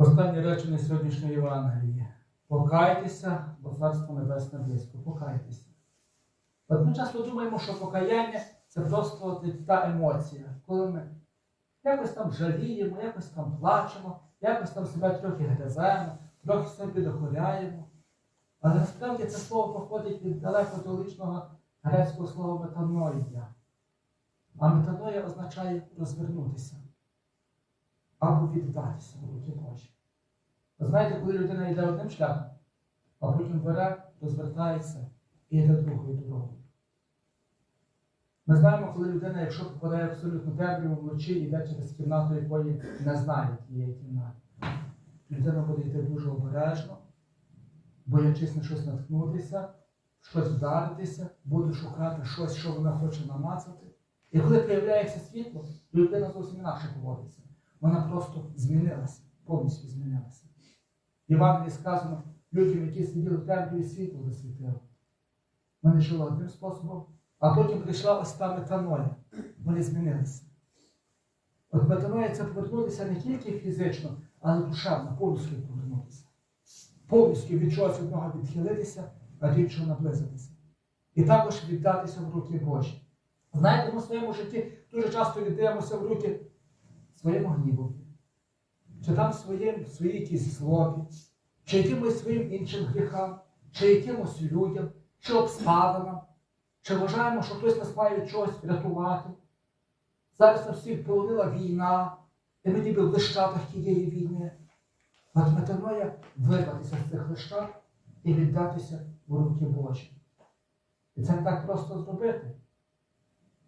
Останні речення сьогоднішньої Євангелії. Покайтеся, бо царство небесне близько. Покайтеся. От ми часто думаємо, що покаяння це просто та емоція, коли ми якось там жаліємо, якось там плачемо, якось там себе трохи гриземо, трохи собі докоряємо. Але насправді це слово походить від далеко доличного грецького слова метаноїя. А метаноя означає розвернутися або віддатися в руки Божі. Ви знаєте, коли людина йде одним шляхом, а потім бере, розвертається і йде другою дорогою. Ми знаємо, коли людина, якщо попадає абсолютно темряву вночі, йде через кімнату, якої не знає тієї кімнати. Людина буде йти дуже обережно, боячись на щось наткнутися, щось вдаритися, буде шукати щось, що вона хоче намацати. І коли появляється світло, людина зовсім інакше поводиться. Вона просто змінилася, повністю змінилася. Євангелії сказано, людям, які сиділи в темряві, світло засвітило. Вони жили одним способом, а потім прийшла ось та метаноя. Вони змінилися. От метаноя це повернутися не тільки фізично, але душевно, повністю повернутися. Повністю від чогось одного відхилитися, а до іншого наблизитися. І також віддатися в руки Божі. Знаєте, ми в своєму житті дуже часто віддаємося в руки своєму гніву, чи там своїм, своїй якійсь злобі, чи якимось своїм іншим гріхам, чи якимось людям, чи обставинам, чи вважаємо, що хтось нас має чогось врятувати. Зараз на всіх повалила війна, і ми ніби в лищатах тієї війни. От метаноя вирватися з цих лищат і віддатися в руки Божі. І це не так просто зробити,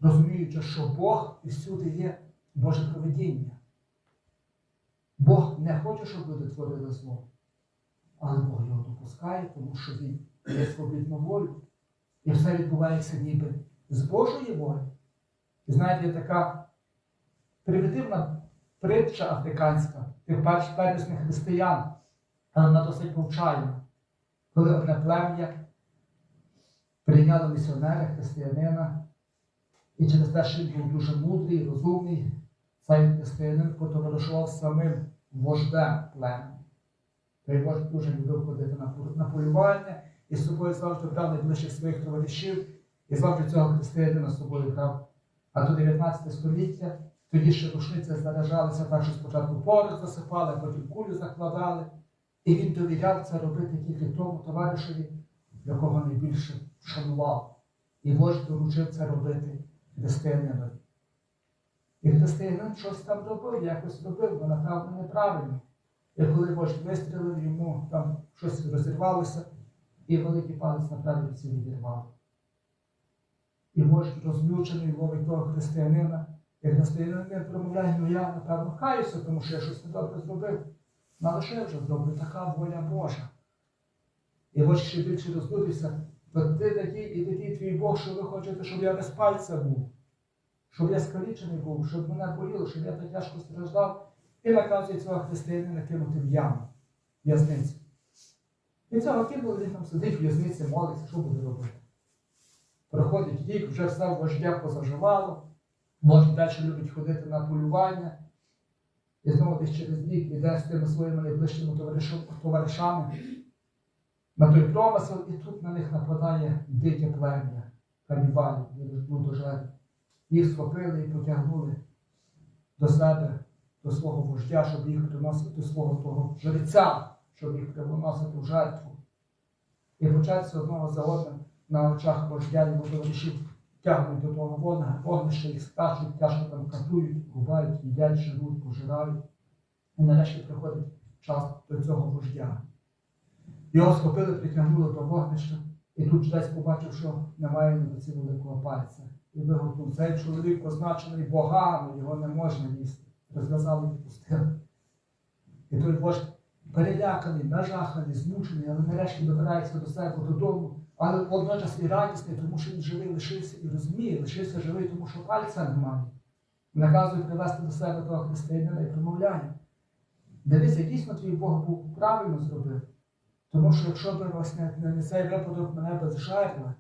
розуміючи, що Бог і всюди є Боже проведіння. Бог не хоче, щоб люди творили зло, але Бог його допускає, тому що Він є свобідну волю. І все відбувається ніби з Божої волі. І знаєте, така примітивна притча африканська тих первісних християн, але вона досить повчальна, коли одне плем'я прийняло місіонера, християнина, і через те, що він був дуже мудрий, розумний, цей християнин потоваришував самим вождем племені. Той вождь дуже любив ходити на полювання і з собою завжди брав найближчих своїх товаришів і завжди цього християнина з собою брав. А до 19 століття тоді ще рушниці заряджалися так, що спочатку порох засипали, потім кулю закладали. І він довіряв це робити тільки тому товаришеві, якого найбільше шанував. І вождь доручив це робити християнинові. І християнин щось там робив, якось робив, бо направду неправильно. І коли вождь вистрілив, йому там щось розірвалося, і великий палець на правій відірвав. І вождь розлючений ловить того християнина, і християнин промовляє, ну я напевно каюся, тому що я щось недобре зробив. Ну, але що я вже зроблю? Така воля Божа. І вождь ще більше розлютився, то ти такий і такий твій Бог, що ви хочете, щоб я без пальця був, щоб я скалічений був, щоб мене боліло, щоб я так тяжко страждав, і наказує цього християнина кинути в яму, в'язницю. І цього кинули, там сидить в'язниці, молиться, що буде робити. Проходить рік, вже все вождя позаживало, вождь далі любить ходити на полювання. І знову десь через рік іде з тими своїми найближчими товаришами, на той промисел, і тут на них нападає дике плем'я канібалів, людожерів. Їх схопили і потягнули до себе, до свого вождя, щоб їх приносити до свого того жреця, щоб їх приносити в жертву. І початься одного за одним на очах вождя його товаришів тягнуть до того вогнища, їх стачуть, тяжко там катують, губають, їдять, живуть, пожирають. І нарешті приходить час до цього вождя. Його схопили, притягнули до вогнища, і тут жрець побачив, що немає на великого пальця. І вигукнув, цей чоловік позначений богами, його не можна їсти. Розв'язали і пустили. І той вождь переляканий, нажаханий, змучений, але нарешті добирається до себе додому, але водночас і радісний, тому що він живий лишився і розуміє, лишився живий, тому що пальця немає. Наказує привезти до себе того християнина і промовляє. Дивися, дійсно твій Бог був правильно зробив. Тому що якщо б не, цей випадок мене би зжерли.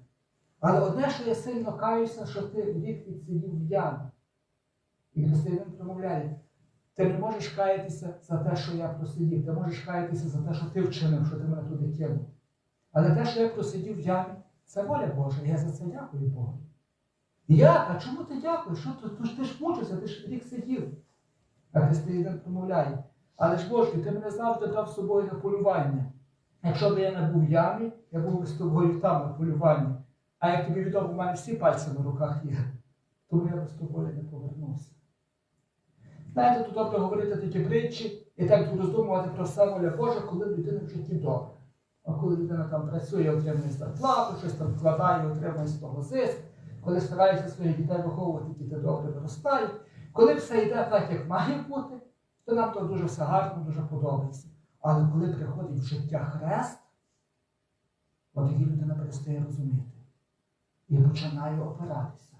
Але одне, що я сильно каюся, що ти рік відсидів в ямі. І християнин промовляє, Ти не можеш каятися за те, що я просидів. Ти можеш каятися за те, що ти вчинив, що ти мене туди кинув. Але те, що я просидів в ямі, це воля Божа. Я за це дякую Богу. Як? А чому ти дякуєш? Що ти, ти, ти ж мучився, ти ж рік сидів. А Християнин промовляє. Але ж Боже, ти мене завжди дав з собою на полювання. Якщо б я не був в ямі, я був би з тобою там на полюванні. А як тобі відомо, у мене всі пальці на руках є, тому я би з тобою не повернувся. Знаєте, тут добре говорити такі притчі і так роздумувати про все воля Божа, коли в людини в житті добре. А коли людина там працює, отримує зарплату, щось там вкладає, отримує з того зиск, коли старається своїх дітей виховувати, діти добре виростають. Коли все йде так, як має бути, то нам то дуже все гарно, дуже подобається. Але коли приходить в життя хрест, от тоді людина перестає розуміти і починає опиратися.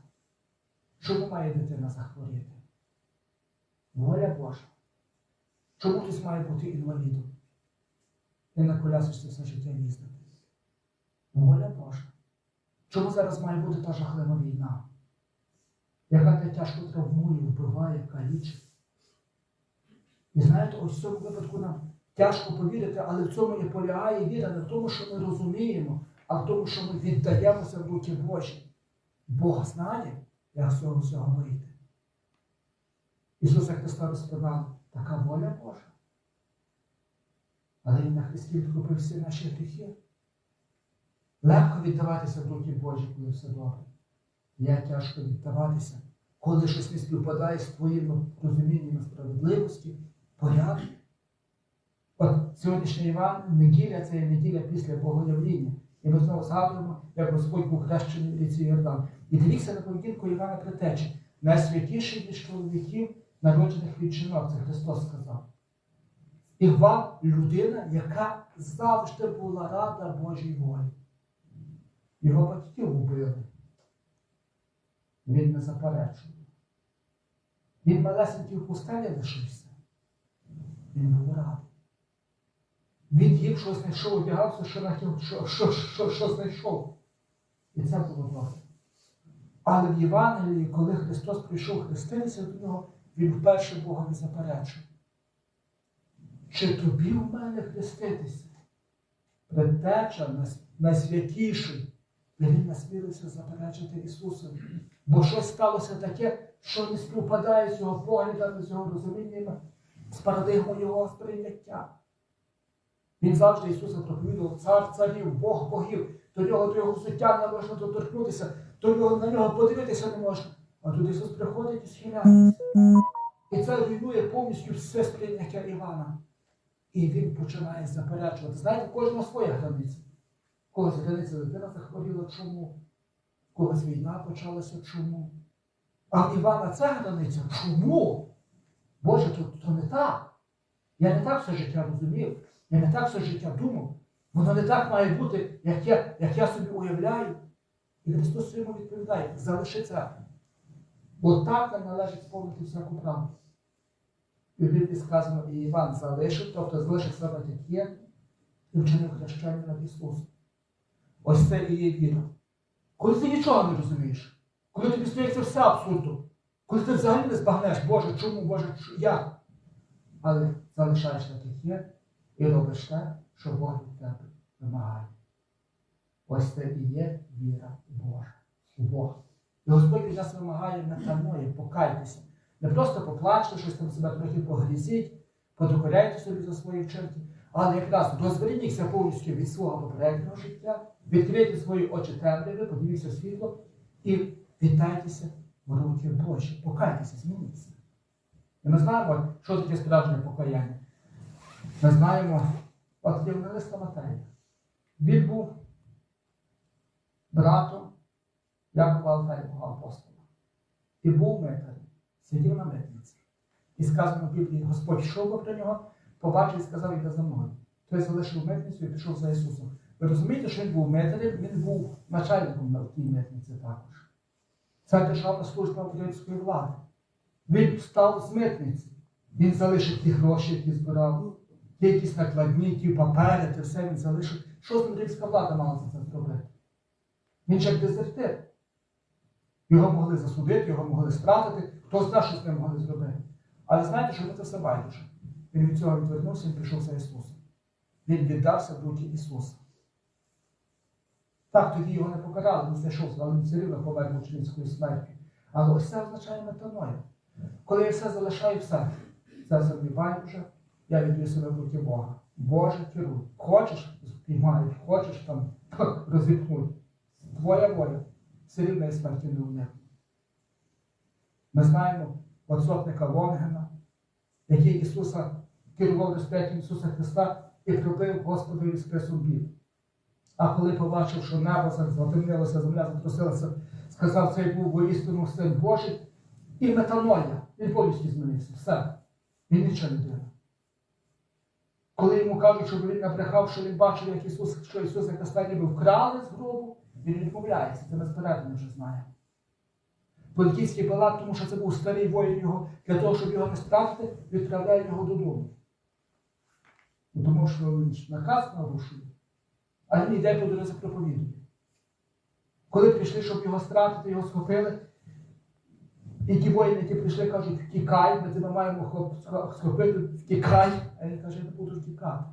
Чому має дитина захворіти? Воля Божа. Чому хтось має бути інвалідом? І на колясочці все життя їздити? Воля Божа. Чому зараз має бути та жахлива війна? Яка те тяжко травмує, вбиває, калічить? І знаєте, ось в цьому випадку нам тяжко повірити, але в цьому і полягає віра в тому, що ми розуміємо, а в тому, що ми віддаємося в руки Божі. Бог знає, як з цього всього вийти. Ісуса Христа розпинав така воля Божа. Але Він на Христі відкупив всі наші гріхи. Легко віддаватися в руки Божі, коли все добре. Як тяжко віддаватися, коли щось не співпадає з твоїм розумінням справедливості, порядку. От сьогоднішній Іван, неділя це є неділя після Богоявління. І ми знову згадуємо, як Господь був хрещений ріці Йордан. І дивіться на поведінку Івана Притечі. Найсвятіший із чоловіків, народжених від жінок, це Христос сказав. Іван людина, яка завжди була рада Божій волі. Його батьків убили. Він не заперечував. Він малесенький в пустелі лишився. Він був радий. Він їв, що знайшов, одягався, що, нахил- що, що, що, знайшов. І це було добре. Але в Євангелії, коли Христос прийшов хреститися до нього, він вперше Богові заперечив. Чи тобі в мене хреститися? Предтеча найсвятіший. І він насмілився заперечити Ісусові. Бо щось сталося таке, що не співпадає з його поглядами, з його розуміннями, з парадигмою його сприйняття. Він завжди Ісуса проповідував цар царів, Бог богів. До нього до його взуття не можна доторкнутися, до нього на нього подивитися не можна. А тут Ісус приходить і схиляється. І це руйнує повністю все сприйняття Івана. І він починає заперечувати. Знаєте, у кожного своя границя. Когось границя дитина захворіла чому, когось війна почалася чому. А в Івана це границя чому? Боже, то, то не так. Я не так все життя розумів, я не так все життя думав. Воно не так має бути, як я, як я собі уявляю. І Христос йому відповідає, залиши це. Бо так нам належить сповнити всяку правду. І Біблії сказано, і Іван залишив, тобто залишив себе таке і вчинив хрещення над Ісусом. Ось це і є віра. Коли ти нічого не розумієш, коли тобі стається все абсурдом, коли ти взагалі не збагнеш, Боже, чому, Боже, як? Але залишаєш на таке і робиш те, що Бог від тебе вимагає. Ось це і є віра Божа у Бога. І Господь від нас вимагає метаної, покайтеся. Не просто поплачте, щось там себе трохи погрізіть, подокоряйте собі за свої вчинки, але якраз розверніться повністю від свого попереднього життя, відкрийте свої очі темряви, подивіться світло і віддайтеся в руки Божі. Покайтеся, змініться. І ми знаємо, що таке справжнє покаяння. Ми знаємо, от євангелиста Матея. Він був братом Якова Алфеєвого апостола. І був митарем, сидів на митниці. І сказано Біблії, Господь йшов про нього, побачив і сказав, іде за мною. Той залишив митницю і пішов за Ісусом. Ви розумієте, що він був митарем, він був начальником на тій митниці також. Це державна служба української влади. Він встав з митниці. Він залишив ті гроші, які збирав, якісь накладні, ті папери, те все він залишив. Що з римська влада мала за це зробити? Він як дезертир. Його могли засудити, його могли стратити, хто знає, що з ним могли зробити. Але знаєте, що ми це все байдуже. Він від цього відвернувся, він пішов за Ісусом. Він віддався руки Ісуса. Так, тоді його не покарали, він знайшов, але він все рівно помер мученицькою смертю. Але ось це означає метаноя. Коли я все залишаю все, це землі байдуже, я віддаю себе в Бога. Боже, керуй. Хочеш, спіймаєш, хочеш там розіпнуть. Твоя воля. Все рівно смерті не уникнути. Ми знаємо от сотника Лонгена, який Ісуса керував розп'яттям Ісуса Христа і пробив Господові списом бід. А коли побачив, що небо затемнилося, земля затрусилася, сказав, цей був воістину син Божий, і метаноя, він повністю змінився. Все. Він нічого не дивив. Коли йому кажуть, щоб він набрехав, що він бачив, як Ісус, що Ісуса Христа ніби вкрали з гробу, він відмовляється, це ми спередини вже знаємо. Політівський палат, тому що це був старий воїн його, для того, щоб його не стратити, відправляє його додому. Тому що він наказ нарушує, а він йде по дорозі проповідує. Коли прийшли, щоб його стратити, його схопили, і ті воїни, які прийшли, кажуть, втікай, ми тебе маємо схопити, втікай. А він каже, я не буду втікати.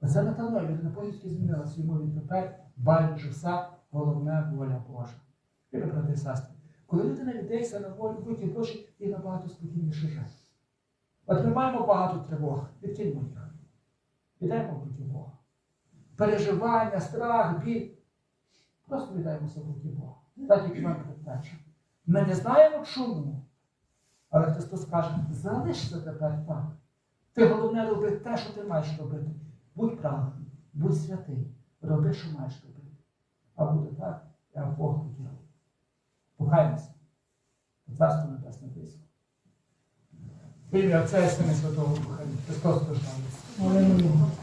Оце метаноя, людина повністю змінилася йому він тепер байдуже все, головне воля Божа. Любі брати сестри, коли людина віддається на волю Божі Божі, і набагато спокійніше жити. От ми маємо багато тривог, відкиньмо їх. Віддаємо в руки Бога. Переживання, страх, біль. Просто віддаємося в руки Бога. Так як Іван Предтеча. Ми не знаємо чому. Але Христос каже, залишся тепер так. Ти головне роби те, що ти маєш робити. Будь праведний, будь святий, роби, що маєш робити. А буде так, як Бог хотів. Покаємося. Царство Небесне близько. Ім'я Отця і Сина Святого Духа. Христос рождається.